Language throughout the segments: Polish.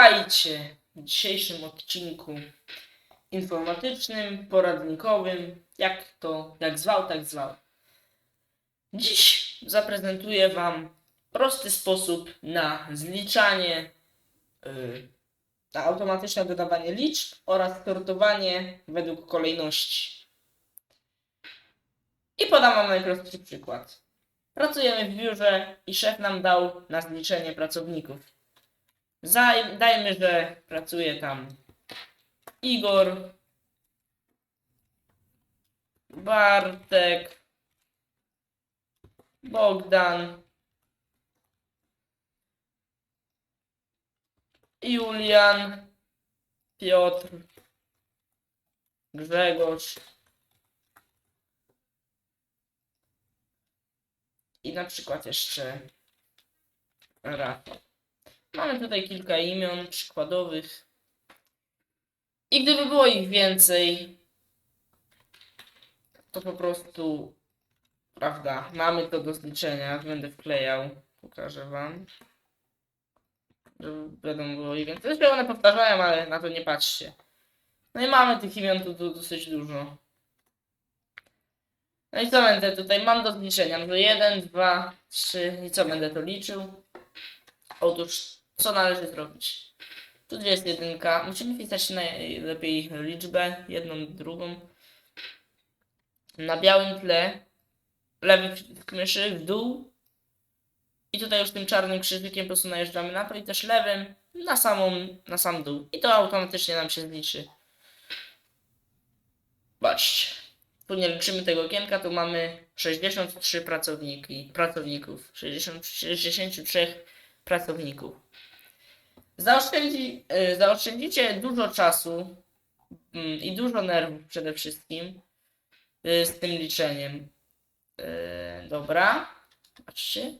Witajcie w dzisiejszym odcinku informatycznym, poradnikowym, jak to, jak zwał, tak zwał. Dziś zaprezentuję Wam prosty sposób na zliczanie, yy, na automatyczne dodawanie liczb oraz sortowanie według kolejności. I podam Wam najprostszy przykład. Pracujemy w biurze i szef nam dał na zliczenie pracowników. Zaj, dajmy, że pracuje tam Igor, Bartek, Bogdan, Julian, Piotr, Grzegorz i na przykład jeszcze Rafał. Mamy tutaj kilka imion przykładowych. I gdyby było ich więcej, to po prostu, prawda, mamy to do zliczenia. Będę wklejał, pokażę wam. Żeby wiadomo było ich więcej. Zresztą one powtarzają, ale na to nie patrzcie. No i mamy tych imion tu, tu dosyć dużo. No i co będę tutaj? Mam do zliczenia. No 1, 2, 3 i co będę to liczył? Otóż, co należy zrobić? Tu gdzie jest jedynka? Musimy wpisać najlepiej liczbę, jedną, drugą. Na białym tle, lewy przycisk myszy w dół. I tutaj już tym czarnym krzyżykiem po prostu najeżdżamy na i też lewym na samą, na sam dół. I to automatycznie nam się zliczy. Patrzcie. Tu nie liczymy tego okienka, tu mamy 63 pracowniki, pracowników. 60, 63 pracowników. Zaoszczędzi, y, zaoszczędzicie dużo czasu mm, i dużo nerwów przede wszystkim y, z tym liczeniem. Y, Dobra. Patrzcie.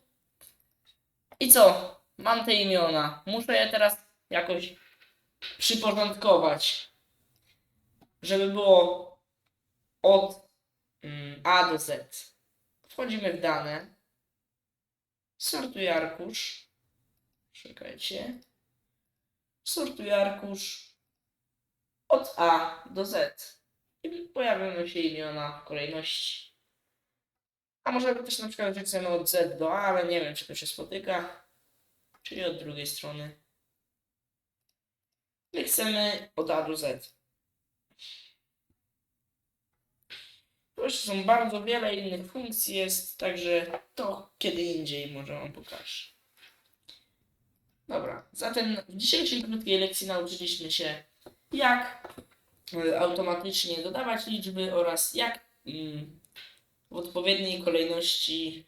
I co? Mam te imiona. Muszę je teraz jakoś przyporządkować. Żeby było od mm, A do Z. Wchodzimy w dane. Sortuj arkusz. Czekajcie. Sortuj arkusz od A do Z. I pojawią się imiona w kolejności. A możemy też na przykład, chcemy od Z do A, ale nie wiem, czy to się spotyka. Czyli od drugiej strony. My chcemy od A do Z. Tu jeszcze są bardzo wiele innych funkcji jest, także to kiedy indziej może Wam pokażę. Zatem w dzisiejszej krótkiej lekcji nauczyliśmy się, jak y, automatycznie dodawać liczby oraz jak mm, w odpowiedniej kolejności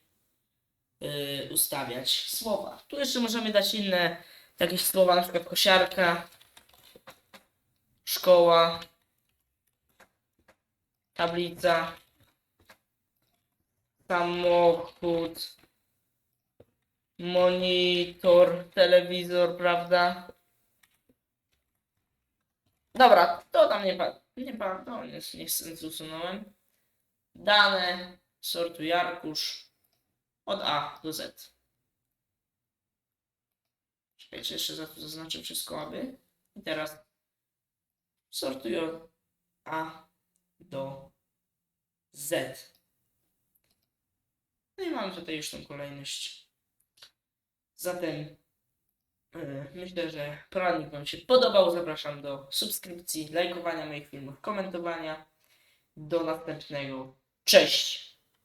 y, ustawiać słowa. Tu jeszcze możemy dać inne jakieś słowa, na przykład kosiarka, szkoła, tablica, samochód, monitor, telewizor, prawda? Dobra, to tam nie pa, nie pa, to nie, nie chcę, usunąłem. Dane, sortuj arkusz od A do Z. Czekajcie, jeszcze za- zaznaczę wszystko, aby. I teraz sortuj od A do Z. No i mamy tutaj już tą kolejność. Zatem yy, myślę, że poradnik Wam się podobał. Zapraszam do subskrypcji, lajkowania moich filmów, komentowania. Do następnego. Cześć!